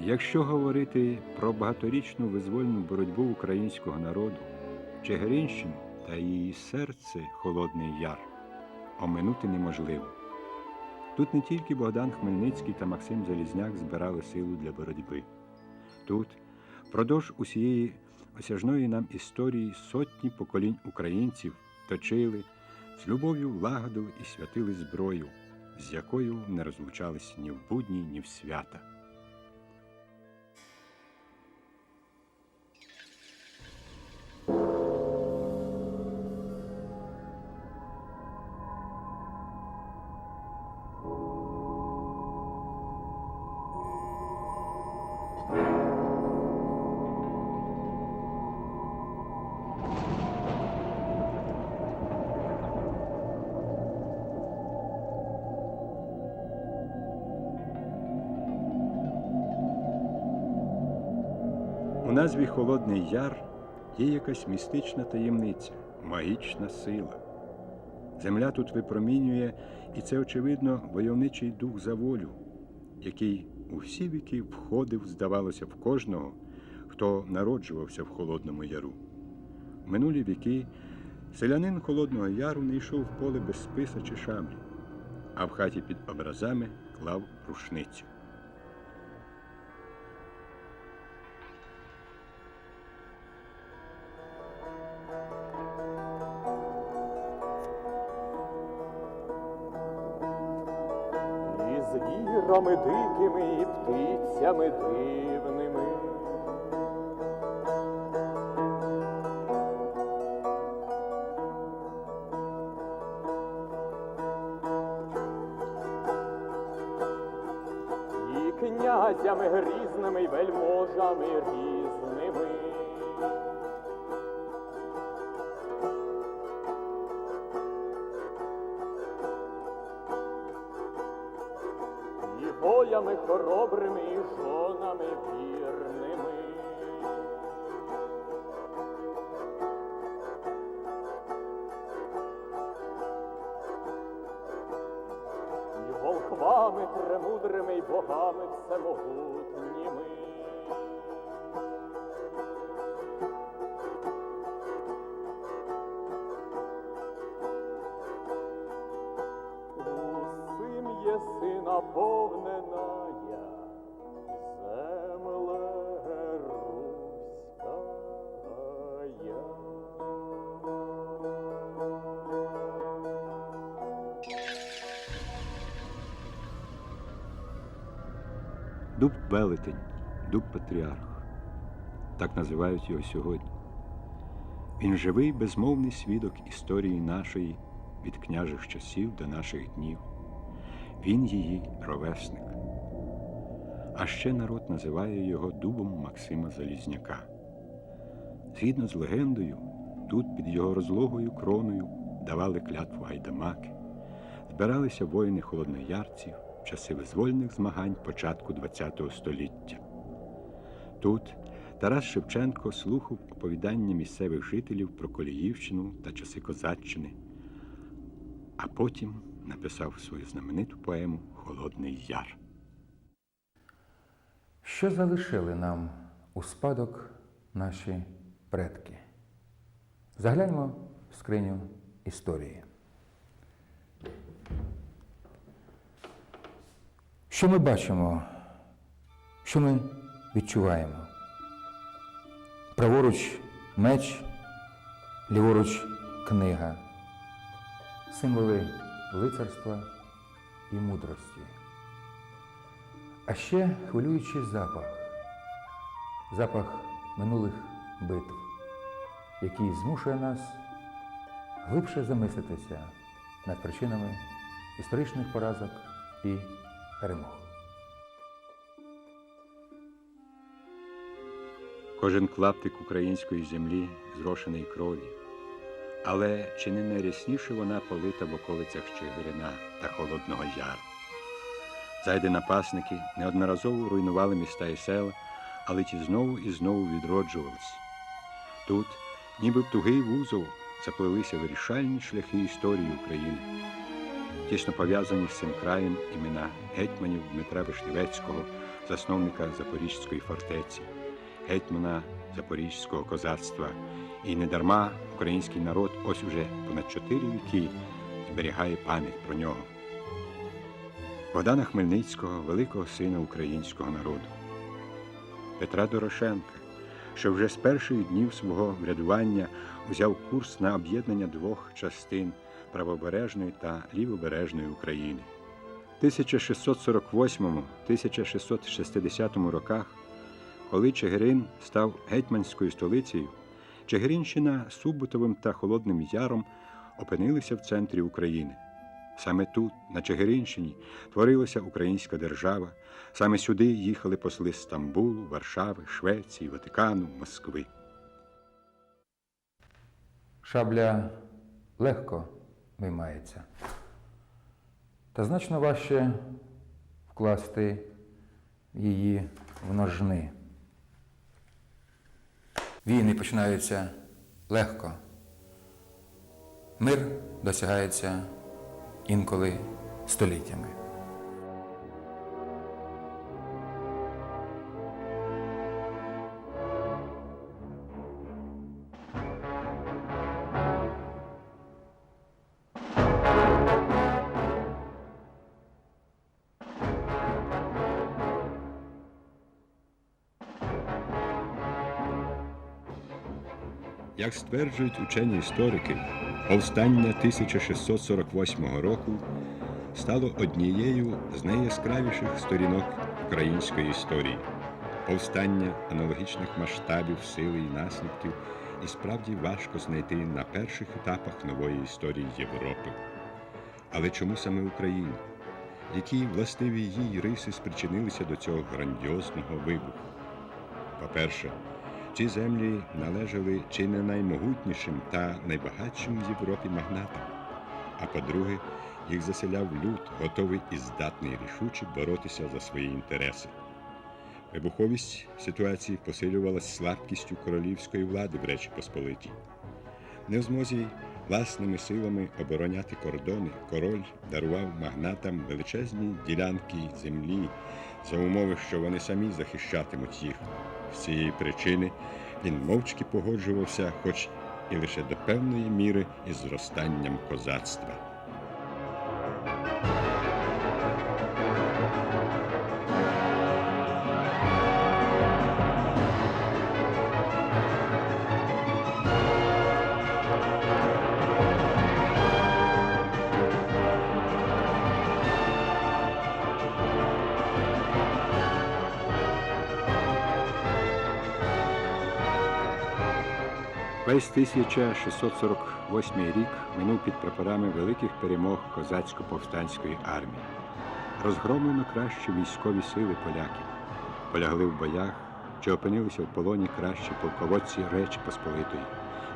Якщо говорити про багаторічну визвольну боротьбу українського народу, Чигиринщину та її серце Холодний Яр оминути неможливо. Тут не тільки Богдан Хмельницький та Максим Залізняк збирали силу для боротьби. Тут, впродовж усієї осяжної нам історії, сотні поколінь українців точили, з любов'ю лагодили і святили зброю, з якою не розлучались ні в будні, ні в свята. Холодний Яр є якась містична таємниця, магічна сила. Земля тут випромінює, і це, очевидно, войовничий дух за волю, який у всі віки входив, здавалося, в кожного, хто народжувався в Холодному Яру. В минулі віки селянин Холодного Яру не йшов в поле без списа чи шаблі, а в хаті під образами клав рушницю. Medieval воями хоробрими, і жонами вірними. І волхвами премудрими, і богами всемогутніми. Велетень, дуб Патріарх. Так називають його сьогодні. Він живий безмовний свідок історії нашої від княжих часів до наших днів. Він її ровесник. А ще народ називає його дубом Максима Залізняка. Згідно з легендою, тут під його розлогою кроною давали клятву гайдамаки, збиралися воїни холодноярців часи визвольних змагань початку ХХ століття. Тут Тарас Шевченко слухав оповідання місцевих жителів про Коліївщину та часи Козаччини, а потім написав свою знамениту поему Холодний Яр. Що залишили нам у спадок наші предки? Загляньмо в скриню історії. Що ми бачимо? Що ми відчуваємо? Праворуч меч, ліворуч книга, символи лицарства і мудрості. А ще хвилюючий запах, запах минулих битв, який змушує нас глибше замислитися над причинами історичних поразок і перемог. Кожен клаптик української землі зрошений кров'ю. Але чи не найрясніше вона полита в околицях Чигирина та Холодного Яру? Зайди напасники неодноразово руйнували міста і села, але ті знову і знову відроджувались. Тут, ніби в тугий вузол, заплелися вирішальні шляхи історії України. Тісно пов'язані з цим краєм імена гетьманів Дмитра Вишневецького, засновника Запорізької фортеці, гетьмана Запорізького козацтва. І недарма український народ ось уже понад чотири віки зберігає пам'ять про нього. Богдана Хмельницького, великого сина українського народу, Петра Дорошенка, що вже з перших днів свого врядування узяв курс на об'єднання двох частин правобережної та лівобережної України. В 1648-1660 роках, коли Чигирин став гетьманською столицею, Чигиринщина Суботовим та Холодним Яром опинилися в центрі України. Саме тут, на Чигиринщині, творилася українська держава. Саме сюди їхали посли з Стамбулу, Варшави, Швеції, Ватикану, Москви. Шабля легко виймається, та значно важче вкласти її в ножни. Війни починаються легко. Мир досягається інколи століттями. Як стверджують учені історики, повстання 1648 року стало однією з найяскравіших сторінок української історії. Повстання аналогічних масштабів, сили і наслідків і справді важко знайти на перших етапах нової історії Європи. Але чому саме Україна? Які властиві їй риси спричинилися до цього грандіозного вибуху? По-перше, ці землі належали чи не наймогутнішим та найбагатшим в Європі магнатам. А по-друге, їх заселяв люд, готовий і здатний рішуче боротися за свої інтереси. Вибуховість ситуації посилювалась слабкістю королівської влади в Речі Посполитій. Не в змозі власними силами обороняти кордони, король дарував магнатам величезні ділянки землі за умови, що вони самі захищатимуть їх. Цієї причини він мовчки погоджувався, хоч і лише до певної міри із зростанням козацтва. Весь 1648 рік минув під прапорами великих перемог козацько-повстанської армії. Розгромлено кращі військові сили поляків, полягли в боях, чи опинилися в полоні кращі полководці Речі Посполитої.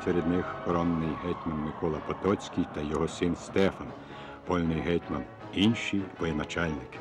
Серед них коронний гетьман Микола Потоцький та його син Стефан, вольний гетьман, інші воєначальники.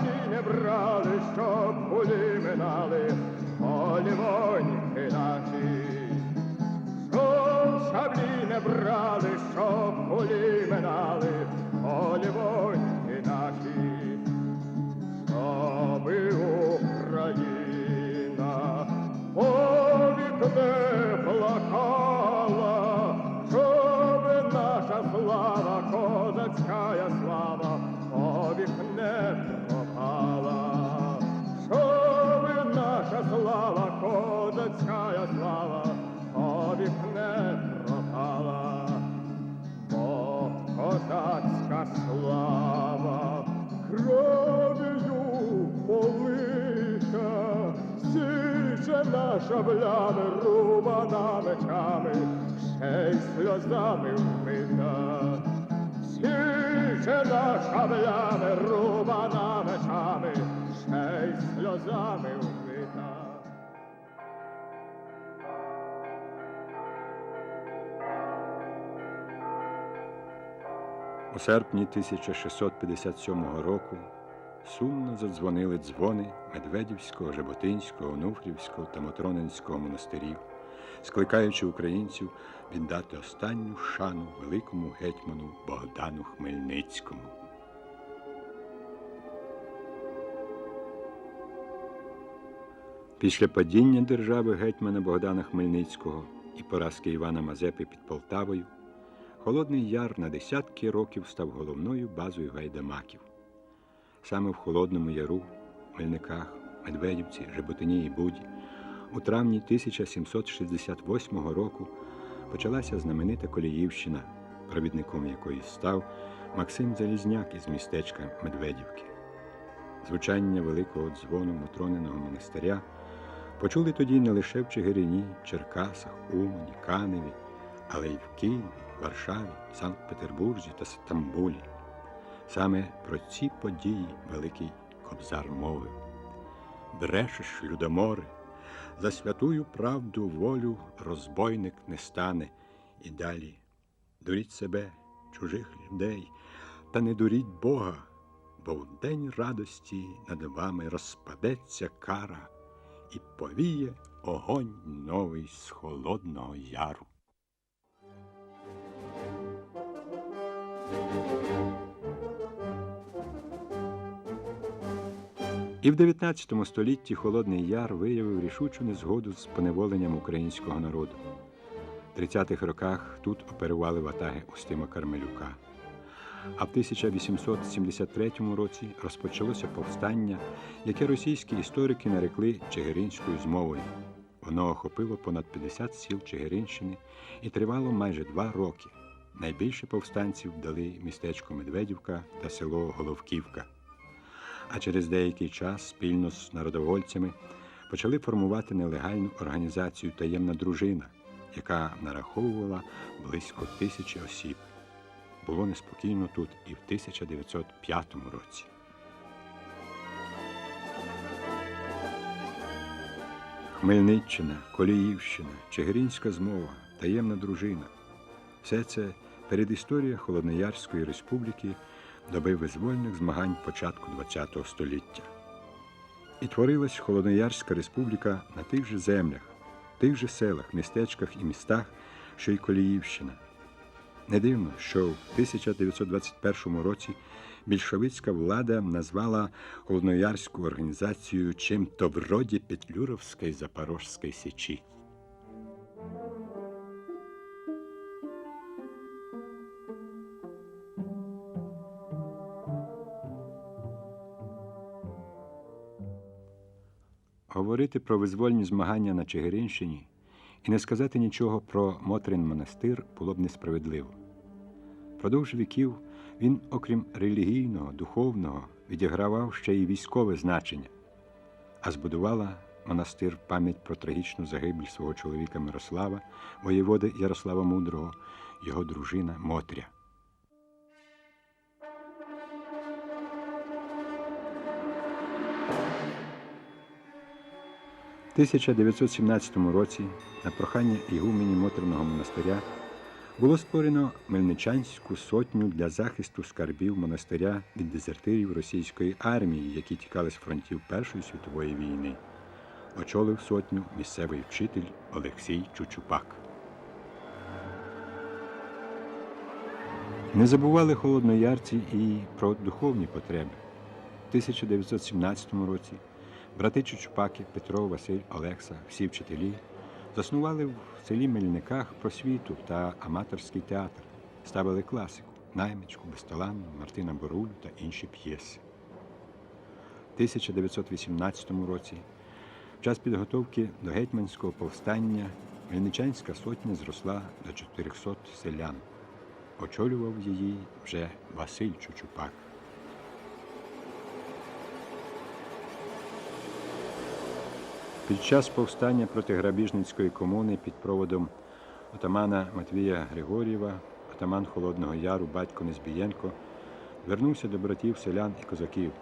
Не брали, щоб кулі минали, полівоньки наші. Щоб шаблі не брали, щоб кулі минали, полівоньки наші. Щоби Україна повік слава кров'ю полита, наша шаблями, рубана мечами, ще й сльозами вмита, січе наша шаблями, рубана мечами, ще й сльозами вмита. У серпні 1657 року сумно задзвонили дзвони Медведівського, Жаботинського, Онуфрівського та Матронинського монастирів, скликаючи українців віддати останню шану великому гетьману Богдану Хмельницькому. Після падіння держави гетьмана Богдана Хмельницького і поразки Івана Мазепи під Полтавою Холодний Яр на десятки років став головною базою гайдамаків. Саме в Холодному Яру, Мельниках, Медведівці, Жеботині і Буді у травні 1768 року почалася знаменита Коліївщина, провідником якої став Максим Залізняк із містечка Медведівки. Звучання великого дзвону Мотроненого монастиря почули тоді не лише в Чигирині, Черкасах, Умані, Каневі, але й в Києві, Варшаві, Санкт-Петербурзі та Стамбулі. Саме про ці події Великий Кобзар мовив. Брешеш, людоморе, за святую правду волю розбойник не стане. І далі дуріть себе, чужих людей, та не дуріть Бога, бо в день радості над вами розпадеться кара і повіє огонь новий з холодного яру. І в 19 столітті Холодний Яр виявив рішучу незгоду з поневоленням українського народу. В 30-х роках тут оперували ватаги Устима Кармелюка. А в 1873 році розпочалося повстання, яке російські історики нарекли Чигиринською змовою. Воно охопило понад 50 сіл Чигиринщини і тривало майже два роки. Найбільше повстанців дали містечко Медведівка та село Головківка. А через деякий час спільно з народовольцями почали формувати нелегальну організацію Таємна дружина, яка нараховувала близько тисячі осіб. Було неспокійно тут і в 1905 році. Хмельниччина, Коліївщина, Чигиринська змова, таємна дружина все це передісторія Холодноярської республіки доби визвольних змагань початку ХХ століття. І творилась Холодноярська республіка на тих же землях, тих же селах, містечках і містах, що й Коліївщина. Не дивно, що в 1921 році більшовицька влада назвала Холодноярську організацію чим-то вроді Петлюровської Запорожської Січі. Говорити про визвольні змагання на Чигиринщині і не сказати нічого про Мотрин монастир було б несправедливо. Продовж віків він, окрім релігійного, духовного, відігравав ще й військове значення, а збудувала монастир пам'ять про трагічну загибель свого чоловіка Мирослава, воєводи Ярослава Мудрого, його дружина Мотря. 1917 році на прохання ігумені Мотряного монастиря було створено Мельничанську сотню для захисту скарбів монастиря від дезертирів російської армії, які тікали з фронтів Першої світової війни. Очолив сотню місцевий вчитель Олексій Чучупак. Не забували холодноярці і про духовні потреби. В 1917 році брати Чучупаки Петро, Василь, Олекса, всі вчителі заснували в селі Мельниках просвіту та аматорський театр, ставили класику, наймичку, безталанну, Мартина Борулю та інші п'єси. В 1918 році, в час підготовки до гетьманського повстання, Мельничанська сотня зросла до 400 селян. Очолював її вже Василь Чучупак. Під час повстання проти грабіжницької комуни під проводом отамана Матвія Григорєва, отаман Холодного Яру, батько Незбієнко, вернувся до братів селян і козаків.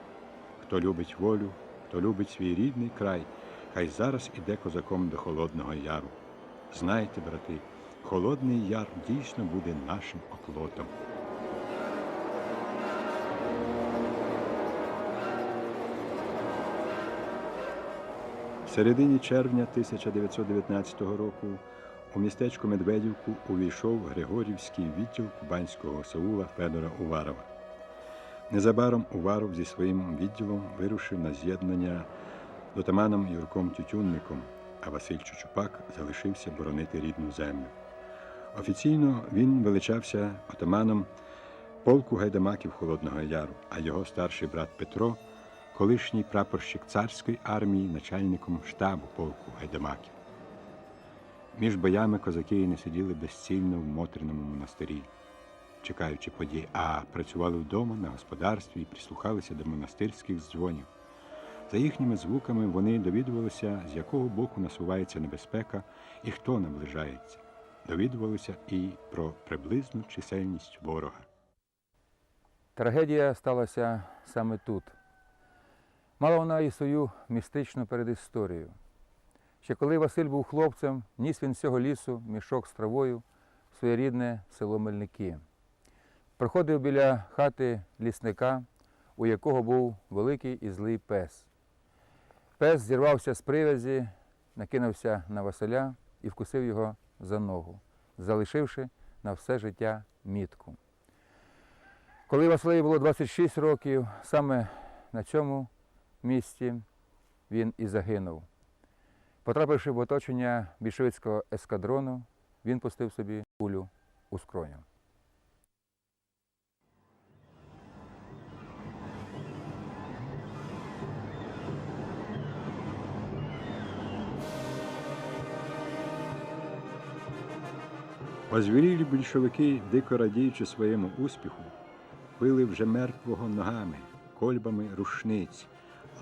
Хто любить волю, хто любить свій рідний край, хай зараз іде козаком до Холодного Яру. Знайте, брати, Холодний Яр дійсно буде нашим оплотом. Середині червня 1919 року у містечко Медведівку увійшов Григорівський відділ кубанського Саула Федора Уварова. Незабаром Уваров зі своїм відділом вирушив на з'єднання з отаманом Юрком Тютюнником, а Василь Чучупак залишився боронити рідну землю. Офіційно він величався отаманом полку гайдамаків Холодного Яру, а його старший брат Петро колишній прапорщик царської армії, начальником штабу полку гайдамаків. Між боями козаки не сиділи безцільно в Мотриному монастирі, чекаючи подій, а працювали вдома на господарстві і прислухалися до монастирських дзвонів. За їхніми звуками вони довідувалися, з якого боку насувається небезпека і хто наближається. Довідувалися і про приблизну чисельність ворога. Трагедія сталася саме тут. Мала вона і свою містичну передісторію. Ще коли Василь був хлопцем, ніс він з цього лісу мішок з травою в своє рідне село Мельники. Проходив біля хати лісника, у якого був великий і злий пес. Пес зірвався з привязі, накинувся на Василя і вкусив його за ногу, залишивши на все життя мітку. Коли Василеві було 26 років, саме на цьому місці він і загинув. Потрапивши в оточення більшовицького ескадрону, він пустив собі кулю у скроню. Озвірілі більшовики, дико радіючи своєму успіху, били вже мертвого ногами, кольбами рушниць,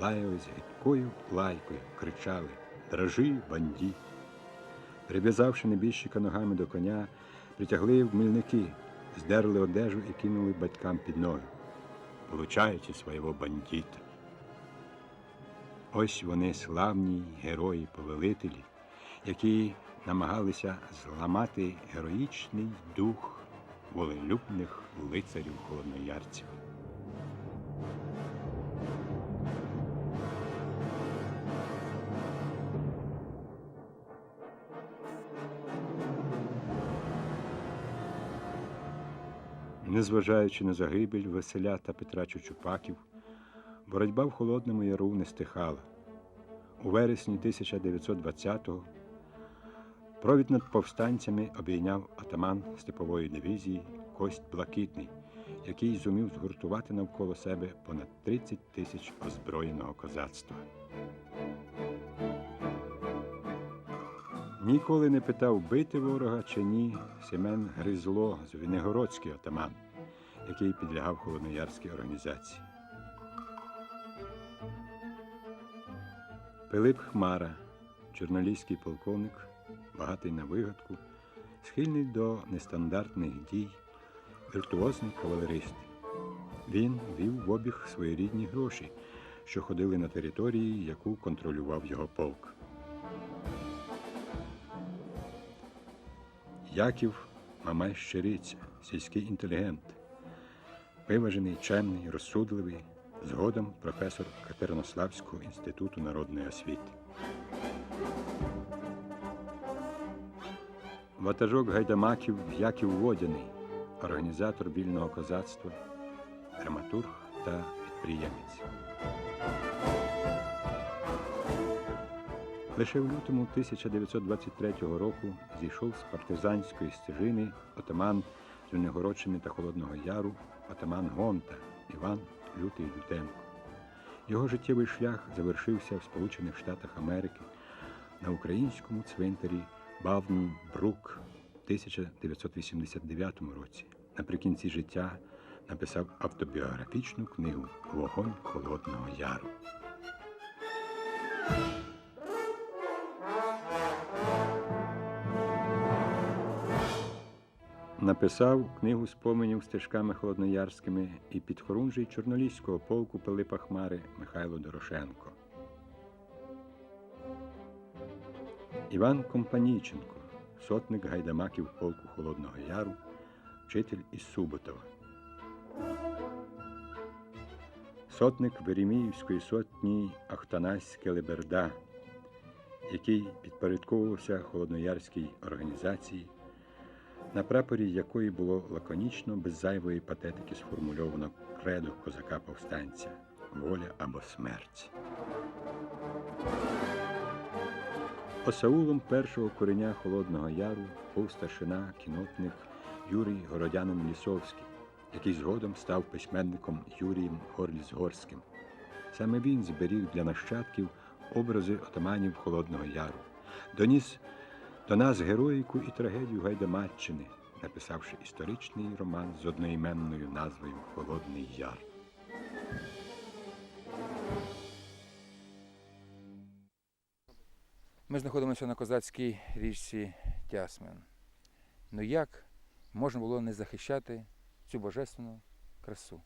лаялись гидкою лайкою, кричали Дрожи, бандит! Прив'язавши небіжчика ногами до коня, притягли в мільники, здерли одежу і кинули батькам під ноги. Получаєте свого бандита. Ось вони славні герої-повелителі, які намагалися зламати героїчний дух волелюбних лицарів холодноярців. Незважаючи на загибель Василя та Петра Чучупаків, боротьба в Холодному Яру не стихала. У вересні 1920-го провід над повстанцями обійняв атаман степової дивізії Кость Блакитний, який зумів згуртувати навколо себе понад 30 тисяч озброєного козацтва. Ніколи не питав бити ворога чи ні Семен Гризло, Звенигородський атаман, який підлягав холодноярській організації. Пилип Хмара, чорноліський полковник, багатий на вигадку, схильний до нестандартних дій, віртуозний кавалерист. Він вів в обіг своєрідні гроші, що ходили на території, яку контролював його полк. Яків Мамай Щириця, сільський інтелігент, виважений, чемний, розсудливий, згодом професор Катеринославського інституту народної освіти. Ватажок гайдамаків Яків Водяний, організатор вільного козацтва, драматург та підприємець. Лише в лютому 1923 року зійшов з партизанської стежини отаман Звенигородщини та Холодного Яру, отаман Гонта Іван Лютий Лютенко. Його життєвий шлях завершився в Сполучених Штатах Америки на українському цвинтарі Бавн Брук в 1989 році. Наприкінці життя написав автобіографічну книгу Вогонь Холодного Яру. Написав книгу споменів стежками холодноярськими і підхорунжий чорноліського полку Пилипа Хмари Михайло Дорошенко. Іван Компанійченко, сотник гайдамаків полку Холодного Яру, вчитель із Суботова. Сотник Вереміївської сотні Ахтанась Келеберда, який підпорядковувався холодноярській організації, на прапорі якої було лаконічно, без зайвої патетики сформульовано кредо козака-повстанця воля або смерть. Осаулом першого кореня Холодного Яру був старшина кінотник Юрій Городянин Лісовський, який згодом став письменником Юрієм Горліс-Горським. Саме він зберіг для нащадків образи отаманів Холодного Яру, доніс до нас героїку і трагедію Гайдамаччини, написавши історичний роман з одноіменною назвою Холодний Яр. Ми знаходимося на козацькій річці Тясмин. Ну як можна було не захищати цю божественну красу?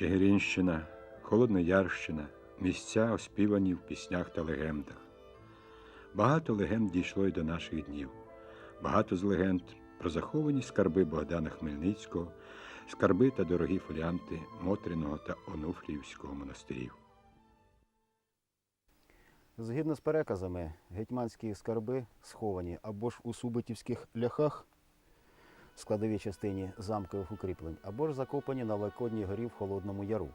Чигиринщина, Холодноярщина, місця оспівані в піснях та легендах. Багато легенд дійшло й до наших днів. Багато з легенд про заховані скарби Богдана Хмельницького, скарби та дорогі фоліанти Мотриного та Онуфріївського монастирів. Згідно з переказами, гетьманські скарби сховані або ж у Субитівських ляхах, складовій частині замкових укріплень, або ж закопані на Великодній горі в Холодному Яру.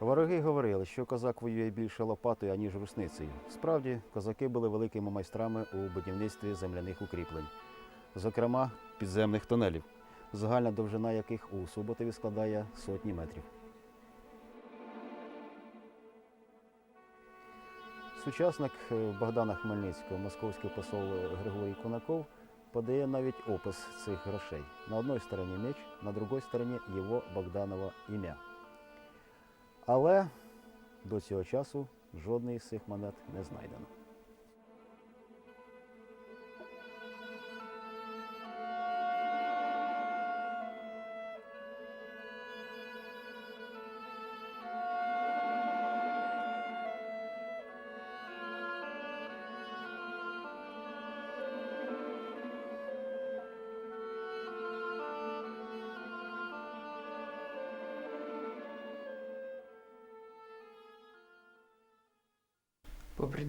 Вороги говорили, що козак воює більше лопатою, аніж рушницею. Справді, козаки були великими майстрами у будівництві земляних укріплень, зокрема підземних тунелів, загальна довжина яких у Суботові складає сотні метрів. Сучасник е, Богдана Хмельницького, московський посол Григорій Конаков, подає навіть опис цих грошей. На одній стороні меч, на другій стороні його Богданова ім'я. Але до цього часу жодної з цих монет не знайдено.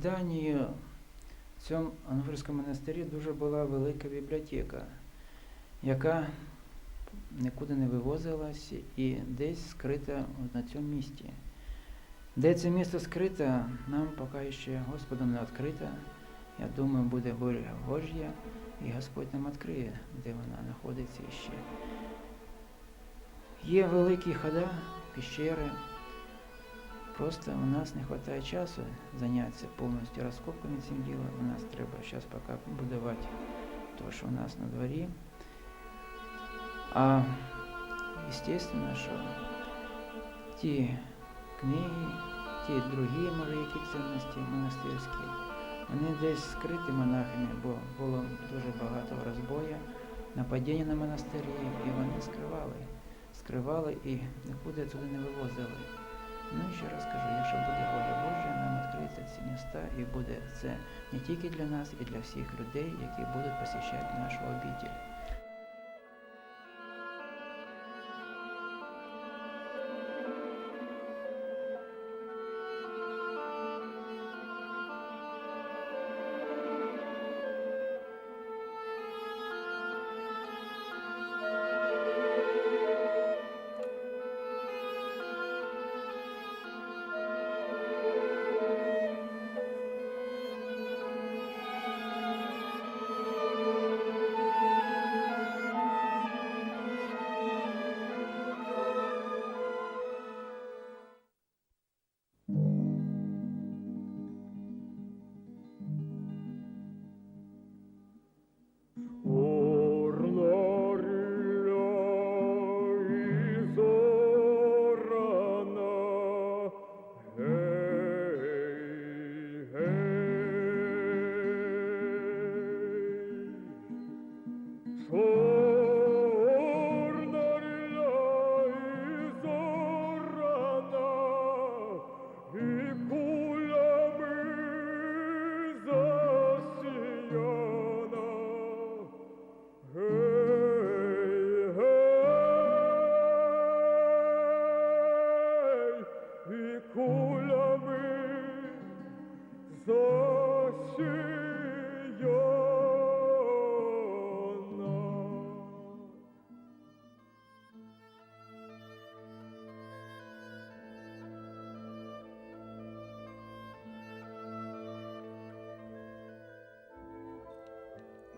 Преданню, в цьому Ануфрійському монастирі дуже була велика бібліотека, яка нікуди не вивозилась і десь скрита на цьому місці. Де це місце скрите, нам поки ще Господом не відкрито. Я думаю, буде воля Божя, і Господь нам відкриє, де вона знаходиться ще. Є великі хода, піщери. Просто у нас не вистачає часу зайнятися повністю розкопками цим ділом. У нас треба зараз поки будувати те, що у нас на дворі. А естественно, що ті книги, ті другі, може, цінності монастирські, вони десь скриті монахами, бо було дуже багато розбою, нападіння на монастирі, і вони скривали. Скривали і нікуди туди не вивозили. Ну і ще раз кажу, якщо буде воля Божа, нам відкриються ці міста і буде це не тільки для нас, і для всіх людей, які будуть посіщати нашу обитель.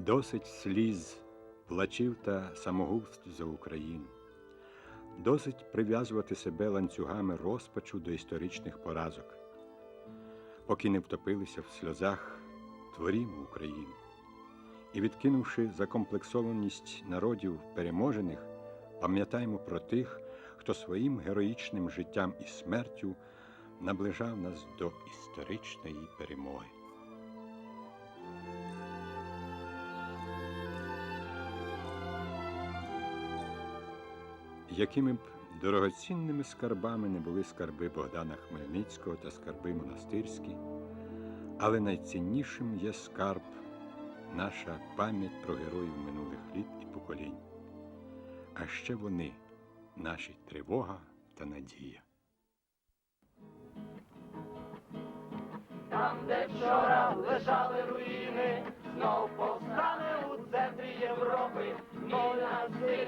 Досить сліз, плачів та самогубств за Україну. Досить прив'язувати себе ланцюгами розпачу до історичних поразок. Поки не втопилися в сльозах, творімо Україну. І відкинувши закомплексованість народів переможених, пам'ятаємо про тих, хто своїм героїчним життям і смертю наближав нас до історичної перемоги. Якими б дорогоцінними скарбами не були скарби Богдана Хмельницького та скарби монастирські, але найціннішим є скарб наша пам'ять про героїв минулих літ і поколінь. А ще вони, наші тривога та надія. Там, де вчора лежали руїни, знов повстане у центрі Європи.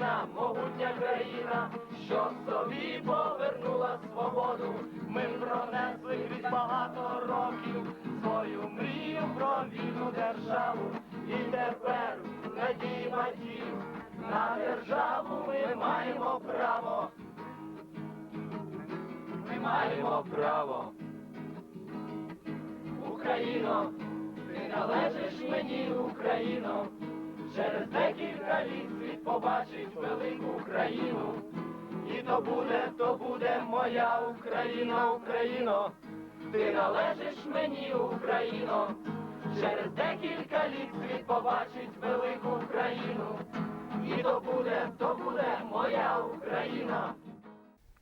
Сина, могутня країна, що собі повернула свободу. Ми пронесли крізь багато років свою мрію про вільну державу. І тепер надії батьків на державу ми маємо право. Ми маємо право. Україно, ти належиш мені, Україно, через декілька літ світ побачить велику Україну. І то буде, то буде моя Україна, Україно, ти належиш мені, Україно, через декілька літ світ побачить велику Україну. І то буде, то буде моя Україна.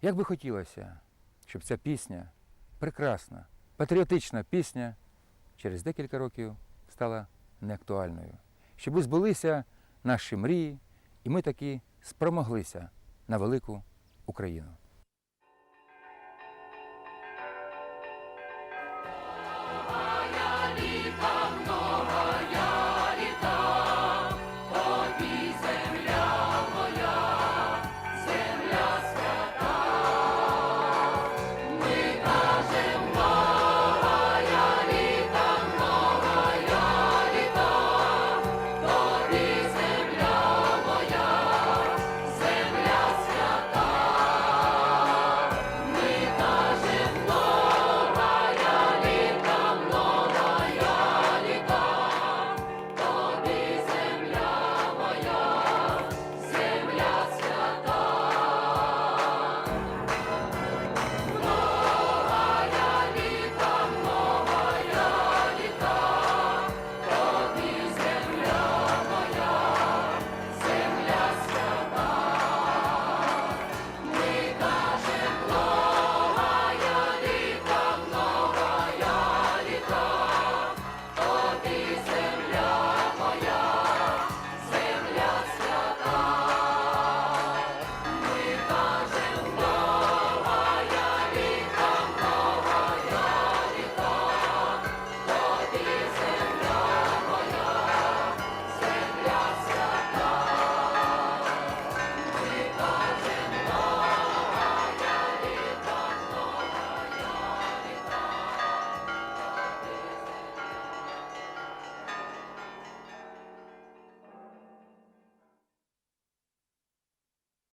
Як би хотілося, щоб ця пісня, прекрасна, патріотична пісня, через декілька років стала неактуальною, щоб збулися наші мрії, і ми таки спромоглися на велику Україну.